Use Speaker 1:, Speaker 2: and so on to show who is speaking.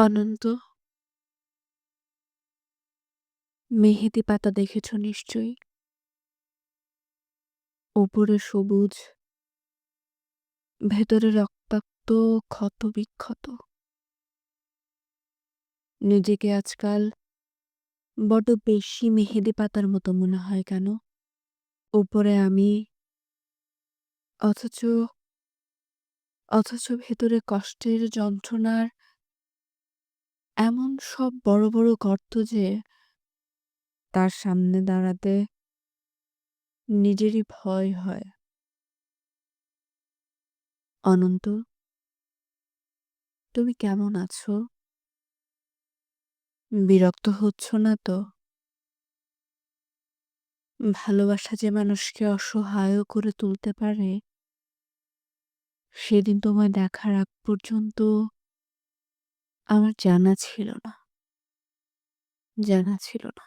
Speaker 1: অনন্ত। মেহেদি পাতা দেখেছ নিশ্চয়ই? ওপরে সবুজ। ভেতরে রক্তাক্ত ক্ষত বিক্ষত নিজেকে আজকাল বড্ড বেশি মেহেদি পাতার মতো মনে হয় কেন? উপরে আমি, অথচ অথচ ভেতরে কষ্টের যন্ত্রণার এমন সব বড় বড় গর্ত যে তার সামনে দাঁড়াতে নিজেরই ভয় হয়। অনন্ত, তুমি কেমন আছো? বিরক্ত হচ্ছ না তো? ভালোবাসা যে মানুষকে অসহায় করে তুলতে পারে, সেদিন তোমায় দেখার আগ পর্যন্ত আমার জানা ছিল না। জানা ছিল না।